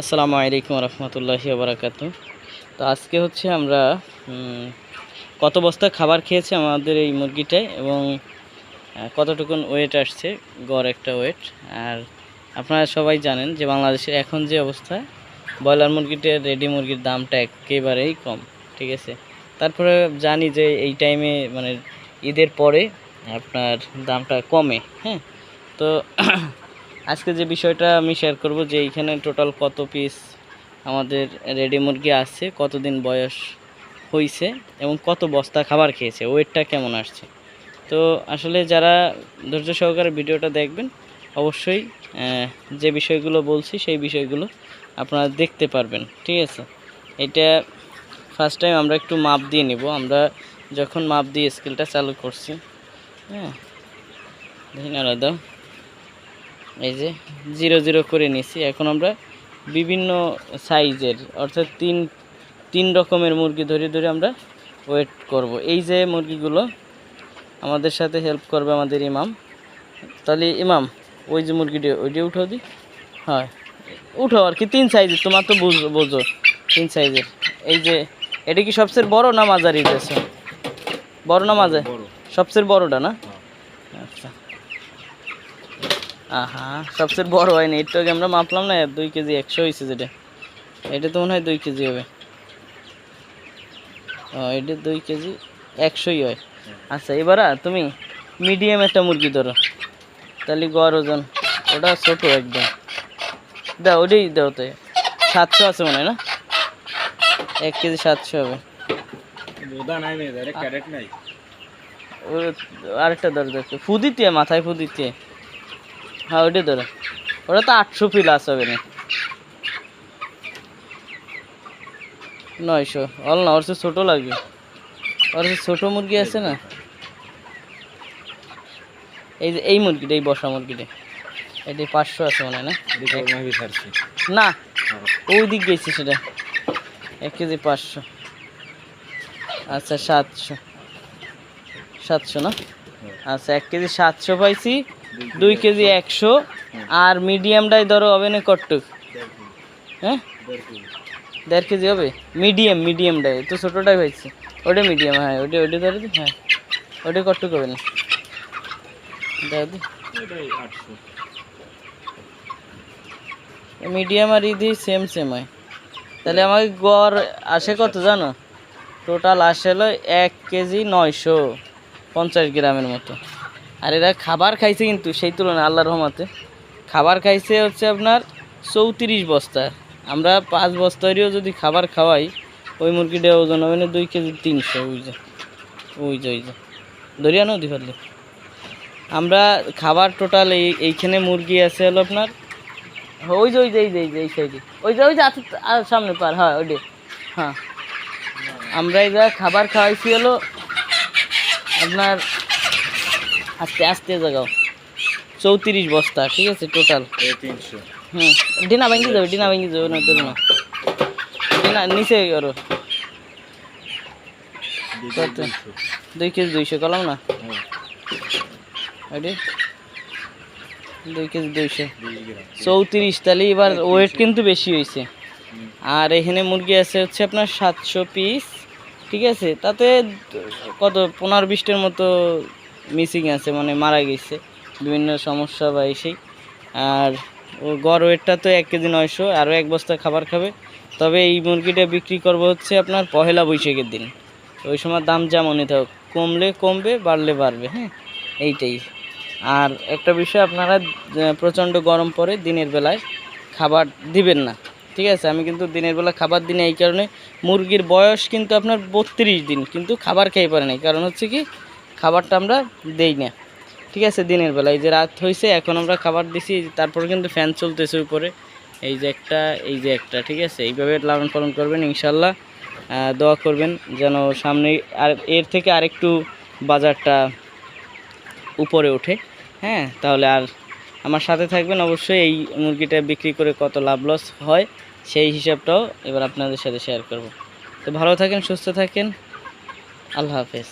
আসসালামু আলাইকুম রহমতুল্লাহি বারাকাতু তো আজকে হচ্ছে আমরা কত বস্তা খাবার খেয়েছে আমাদের এই মুরগিটায় এবং কতটুকুন ওয়েট আসছে, গড় একটা ওয়েট আর আপনারা সবাই জানেন যে বাংলাদেশের এখন যে অবস্থা, ব্রয়লার মুরগিটার রেডি মুরগির দামটা একেবারেই কম, ঠিক আছে? তারপরে জানি যে এই টাইমে মানে ঈদের পরে আপনার দামটা কমে হ্যাঁ? তো আজকে যে বিষয়টা আমি শেয়ার করব যে এইখানে টোটাল কত পিস আমাদের রেডি মুরগি আছে, কতদিন বয়স হয়েছে এবং কত বস্তা খাবার খেয়েছে ওয়েটটা কেমন আসছে? তো আসলে যারা ধৈর্য সহকারে ভিডিওটা দেখবেন, অবশ্যই যে বিষয়গুলো বলছি সেই বিষয়গুলো আপনারা দেখতে পারবেন, ঠিক আছে? এটা ফার্স্ট টাইম আমরা একটু মাপ দিয়ে নিব, আমরা যখন মাপ দিয়ে স্কেলটা চালু করছি হ্যাঁ? না দাও। এই যে জিরো জিরো করে নিছি এখন আমরা বিভিন্ন সাইজের অর্থাৎ তিন তিন রকমের মুরগি ধরে ধরে আমরা ওয়েট করব। এই যে মুরগিগুলো আমাদের সাথে হেল্প করবে আমাদের ইমাম। তাহলে ইমাম ওই যে মুরগিটি ওইটি উঠো দি। হয়। উঠো আর কি তিন সাইজের তোমার তো বুঝো বোঝো। তিন সাইজের। এই যে এটা কি সবচেয়ে বড় না মাঝারি রয়েছে বড় না মাঝে সবচেয়ে বড়টা না আচ্ছা আহা সবচেয়ে বড় হয়নি। একটু আগে আমরা মাপলাম না দুই কেজি একশো হয়েছে যেটা। এটা তো মনে হয় দুই কেজি হবে। ও এটা দুই কেজি একশোই হয়। আচ্ছা এবার তুমি মিডিয়াম একটা মুরগি ধরো। তাহলে গড় ওজন ওটা ছোট একদম। দাও ওটাই দাও তো। সাতশো আছে মনে হয় না? এক কেজি সাতশো হবে। আরেকটা ধরো দেখো। ফুদিতে মাথায় ফুদিতে। হ্যাঁ ওইটা ধরো। ওটা তো আটশো প্লাস হবে না নয়শো। অল না ওর চেয়ে ছোটো লাগবে। ওর চেয়ে ছোটো মুরগি আছে না? এই যে এই মুরগিটা এই বসা মুরগিটা। এটি পাঁচশো আছে মনে হয় না? না ওই দিক গেছি সেটা। এক কেজি পাঁচশো। আচ্ছা সাতশো। সাতশো না? আচ্ছা এক কেজি সাতশো পাইছি। দুই কেজি একশো, আর মিডিয়ামটাই ধরো হবে না কটটুক হ্যাঁ? দেড় কেজি হবে? মিডিয়াম, মিডিয়ামটাই। তো ছোটোটাই পাইছি ওটা মিডিয়াম হ্যাঁ ওটা ওটা ধরে দি হ্যাঁ। ওটা কটটুক হবে না। মিডিয়াম আর ইদি সেম সেম হয়। তাহলে আমাকে গড় আসে কত জানো? টোটাল আসে হলো এক কেজি নয়শো পঞ্চাশ গ্রামের মতো। আর এরা খাবার খাইছে কিন্তু সেই তুলনায় আল্লাহর রহমতে। খাবার খাইছে হচ্ছে আপনার চৌত্রিশ বস্তা। আমরা পাঁচ বস্তারও যদি খাবার খাওয়াই, ওই মুরগিটা ওজন হবে না দুই কেজি তিনশো, ওই যে ওই যে ওই যে। দরিয়া নদী ফেললে আমরা খাবার টোটাল এই, এইখানে মুরগি আছে হলো আপনার, ওই যে ওই যে, এই যে এই যে, এই সাইডে। ওই যে ওই যে আর সামনে পার হ্যাঁ ওইটা হ্যাঁ। আমরা এই খাবার খাওয়াইছি হলো আপনার আস্তে আস্তে জাগাও চৌত্রিশ বস্তা ঠিক আছে টোটাল তিনশো। হুম ডিনা ভাঙ্গি যাবে ডিনা ভাঙ্গি যাবে না ধরো না। ডিনা নিচে করো? দুই কেজি দুইশো কলাম না? হ্যাঁ। দুই কেজি দুইশো। চৌত্রিশ তাহলে এবার ওয়েট কিন্তু বেশি হয়েছে। আর এখানে মুরগি আছে হচ্ছে আপনার সাতশো পিস ঠিক আছে? তাতে কত পনেরো বিশটার মতো মিসিং আছে মানে মারা গেছে, বিভিন্ন সমস্যা বা এসেই। আর ও গড় ওয়েটটা তো এক কেজি নয়শো, আরও এক বস্তা খাবার খাবে। তবে এই মুরগিটা বিক্রি করব হচ্ছে আপনার পহেলা বৈশাখের দিন। ওই সময় দাম যেমনই থাক কমলে কমবে, বাড়লে বাড়বে হ্যাঁ? এইটাই। আর একটা বিষয়, আপনারা প্রচণ্ড গরম পড়ে দিনের বেলায় খাবার দিবেন না, ঠিক আছে? আমি কিন্তু দিনের বেলা খাবার দিই না, এই কারণে মুরগির বয়স কিন্তু আপনার বত্রিশ দিন, কিন্তু খাবার খেয়ে পারে নাই। কারণ হচ্ছে কি খাবারটা আমরা দেই না। ঠিক আছে, দিনের বেলা। এই যে রাত হয়েছে এখন আমরা খাবার দিছি, তারপরে কিন্তু ফ্যান চলতেছে উপরে। এই যে একটা, এই যে একটা, ঠিক আছে? এইভাবে লালন পালন করবেন ইনশাল্লাহ দোয়া করবেন যেন সামনে আর এর থেকে আরেকটু বাজারটা উপরে ওঠে। হ্যাঁ তাহলে আর আমার সাথে থাকবেন। অবশ্যই এই মুরগিটা বিক্রি করে কত লাভ লস হয়, সেই হিসাবটাও এবার আপনাদের সাথে শেয়ার করব। তো ভালো থাকেন, সুস্থ থাকেন। আল্লাহ হাফেজ।